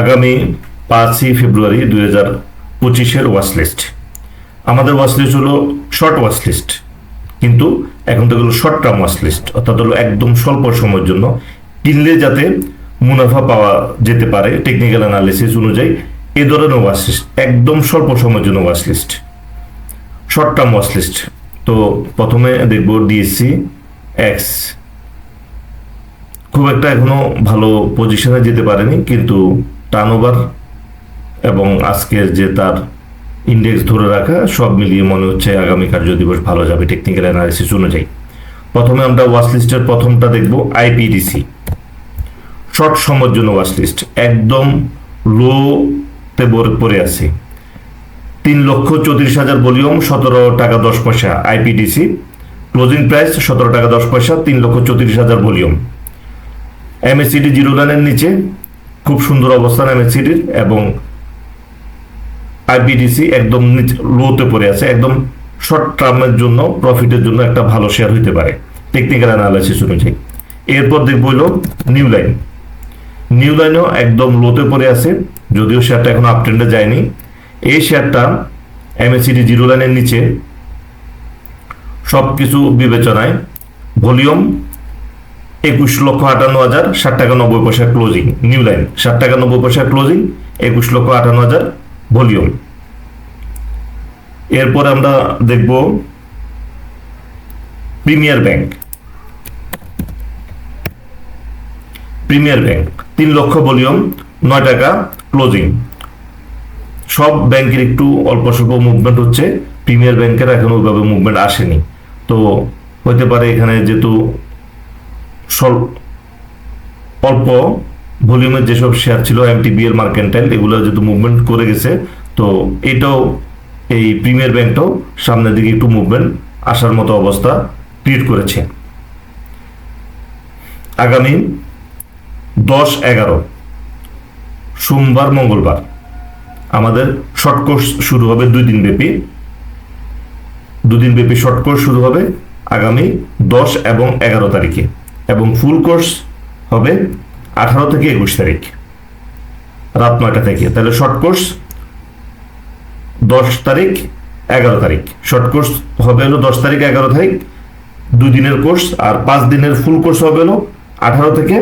আগামী পাঁচই ফেব্রুয়ারি দুই হাজার পঁচিশের ওয়াচ লিস্ট আমাদের ওয়াচ লিস্ট হলো শর্ট ওয়াচ লিস্ট কিন্তু এখন তো হলো শর্ট টার্ম ওয়াচ লিস্ট অর্থাৎ হলো একদম স্বল্প সময়ের জন্য। কিনলে যাতে মুনাফা পাওয়া যেতে পারে টেকনিক্যাল অ্যানালিসিস অনুযায়ী এ ধরনের ওয়াচ লিস্ট একদম স্বল্প সময়ের জন্য watch list short term watch list তো প্রথমে দেখব ডিএসসি এক্স খুব একটা এখনও ভালো পজিশনে যেতে পারেনি, কিন্তু টার্নওভার এবং আজকের যে তার ইন্ডেক্স ধরে রাখা, সব মিলিয়ে মনে হচ্ছে আগামী কার্য দিবস ভালো যাবে টেকনিক্যাল অ্যানালিসিস অনুযায়ী। প্রথমে আমরা ওয়াচ লিস্টের প্রথমটা দেখব আইপিডিসি শর্ট সময়ের জন্য ওয়াচ লিস্ট একদম লোতে পড়ে আছে। তিন লক্ষ চৌত্রিশ হাজার ভলিউম, সতেরো টাকা দশ পয়সা আইপিডিসি ক্লোজিং প্রাইস সতেরো টাকা দশ পয়সা, তিন লক্ষ চৌত্রিশ হাজার ভলিউম। এমএসসিডি জিরো লাইনের নিচে খুব সুন্দর অবস্থান এমএসসিডির এবং আইপিডিসি একদম লোতে পড়ে আছে, একদম শর্ট টার্মের জন্য প্রফিটের জন্য একটা ভালো শেয়ার হইতে পারে। টেকনিক্যাল অ্যানালাইসিস অনুযায়ী। এরপর দেখব হইল নিউ লাইন নিউ লাইনও একদম লোতে পড়ে আছে, যদিও শেয়ারটা এখন আপট্রেন্ডে যায়নি। এই শেয়ারটা এমএসসিডি জিরো লাইনের নিচে সব কিছু বিবেচনায়। ভলিউম একুশ লক্ষ আটান্ন হাজার ষাট টাকা নব্বই পয়সা ক্লোজিং নিউ লাইন ষাট টাকা নব্বই পয়সা ক্লোজিং একুশ লক্ষ আটান্ন হাজার ভলিউম এরপর আমরা দেখব প্রিমিয়ার ব্যাংক প্রিমিয়ার ব্যাংক তিন লক্ষ ভলিউম নয় টাকা ক্লোজিং সব ব্যাংকের একটু অল্প স্বল্প মুভমেন্ট হচ্ছে প্রিমিয়ার ব্যাংকের এখন ওইভাবে মুভমেন্ট আসেনি। তো হতে পারে এখানে যেহেতু স্বল্প, অল্প ভলিউমের যেসব শেয়ার ছিল এমটিবিএল মার্কেন্টাইল এগুলো যেহেতু মুভমেন্ট করে গেছে, তো এটাও এই প্রিমিয়ার ব্যাংকটাও সামনের দিকে একটু মুভমেন্ট আসার মতো অবস্থা ক্রিয়েট করেছে। আগামী দশ এগারো, সোমবার, মঙ্গলবার, আমাদের শর্ট কোর্স শুরু হবে দুই দিন ব্যাপী। দুদিন ব্যাপী শর্ট কোর্স শুরু হবে আগামী দশ এবং এগারো তারিখে। এবং ফুল কোর্স হবে আঠারো থেকে একুশ তারিখ, রাত নয়টা থেকে। তাহলে শর্ট কোর্স দশ তারিখ, এগারো তারিখ। শর্ট কোর্স হবে হলো দশ তারিখ, এগারো তারিখ, দুই দিনের কোর্স আর পাঁচ দিনের ফুল কোর্স হবে হলো আঠারো থেকে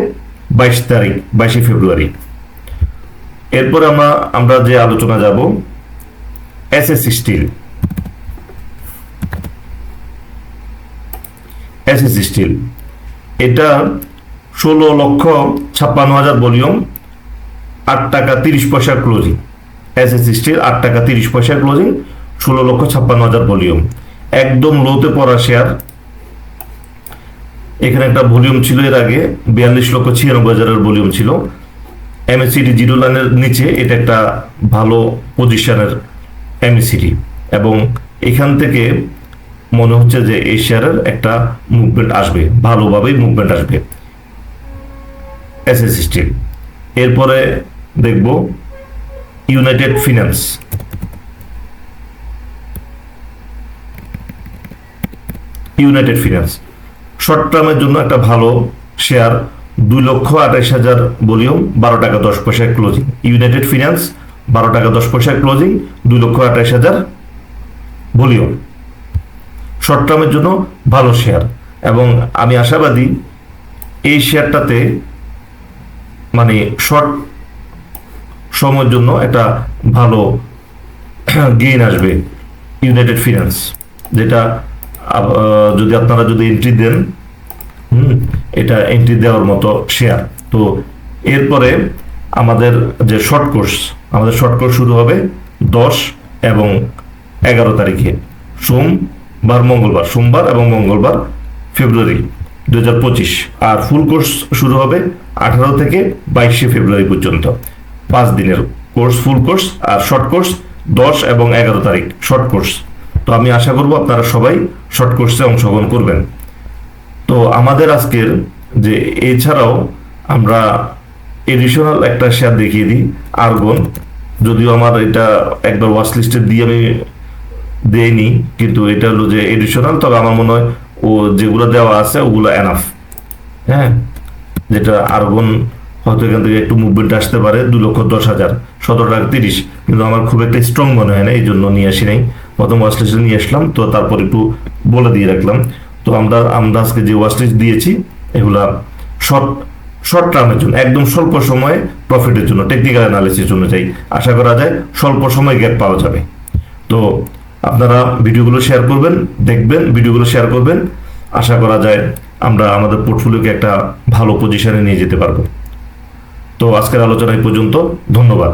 বাইশ তারিখ, বাইশে ফেব্রুয়ারি। এরপর আমরা আমরা যে আলোচনা যাব S S steel S S steel এটা ষোলো লক্ষ ছাপ্পান্ন হাজার ভলিউম, আট টাকা তিরিশ পয়সা ক্লোজিং। এস এস স্টিল, আট টাকা তিরিশ পয়সা ক্লোজিং, ষোলো লক্ষ ছাপ্পান্ন হাজার ভলিউম। একদম লোতে পড়া শেয়ার এখানে একটা ভলিউম ছিল এর আগে, বিয়াল্লিশ লক্ষ ছিয়ানব্বই হাজারের ভলিউম ছিল। এমএসিডি জিরো লাইনের নিচে এটা একটা ভালো পজিশনের এমএসিডি এবং এখান থেকে মনে হচ্ছে যে এই শেয়ারের একটা মুভমেন্ট আসবে, ভালোভাবেই মুভমেন্ট আসবে। এস এস স্টিল এরপরে দেখব United Finance United Finance short টার্মের জন্য একটা ভালো শেয়ার দুই লক্ষ আঠাইশ হাজার ভলিউম, বারো টাকা দশ পয়সায় ক্লোজিং ইউনাইটেড ফিনান্স বারো টাকা দশ পয়সায় ক্লোজিং দুই লক্ষ আঠাইশ হাজার ভলিউম। শর্ট টার্মের জন্য ভালো শেয়ার এবং আমি আশাবাদী এই শেয়ারটাতে মানে শর্ট সময়ের জন্য একটা ভালো গেইন আসবে ইউনাইটেড ফিনান্স যেটা যদি আপনারা যদি এন্ট্রি দেন, হুম, এটা এন্ট্রি দেওয়ার মতো শেয়ার তো এরপরে আমাদের যে শর্ট কোর্স আমাদের শর্ট কোর্স শুরু হবে দশ এবং এগারো তারিখে। সোমবার মঙ্গলবার, সোমবার এবং মঙ্গলবার ফেব্রুয়ারি দু হাজার পঁচিশ। আর ফুল কোর্স শুরু হবে আঠারো থেকে বাইশে ফেব্রুয়ারি পর্যন্ত। পাঁচ দিনের কোর্স ফুল কোর্স আর শর্ট কোর্স দশ এবং এগারো তারিখ শর্ট কোর্স তো আমি আশা করব আপনারা সবাই শর্ট কোর্সে অংশগ্রহণ করবেন। তো আমাদের আজকের যে এছাড়াও আমরা এডিশনাল একটা শেয়ার দেখিয়ে দিই আর্গন যদিও আমার এটা একবার ওয়াচ লিস্টে দিয়ে আমি দেইনি কিন্তু এটা হলো যে এডিশনাল তবে আমার মনে হয় ও যেগুলো দেওয়া আছে, ওগুলো এনাফ হ্যাঁ? যেটা আর্গন হয়তো এখান থেকে একটু মুভমেন্ট আসতে পারে, দু লক্ষ দশ হাজার, সতেরো টাকা তিরিশ। কিন্তু আমার খুব একটা স্ট্রং মনে হয় না, এই জন্য নিয়ে আসি নাই। প্রথম ওয়াস্টেজে নিয়ে আসলাম, তো তারপর একটু বলে দিয়ে রাখলাম। তো আমরা আমরা আজকে যে ওয়াস্টেজ দিয়েছি, এগুলা শর্ট শর্ট টার্মের জন্য, একদম স্বল্প সময়ে প্রফিটের জন্য টেকনিক্যাল অ্যানালিসিস অনুযায়ী আশা করা যায়, স্বল্প সময় গ্যাপ পাওয়া যাবে। তো আপনারা ভিডিওগুলো শেয়ার করবেন, দেখবেন, ভিডিওগুলো শেয়ার করবেন। আশা করা যায় আমরা আমাদের পোর্টফোলিওকে একটা ভালো পজিশনে নিয়ে যেতে পারব। তো আজকের আলোচনা এই পর্যন্ত। ধন্যবাদ।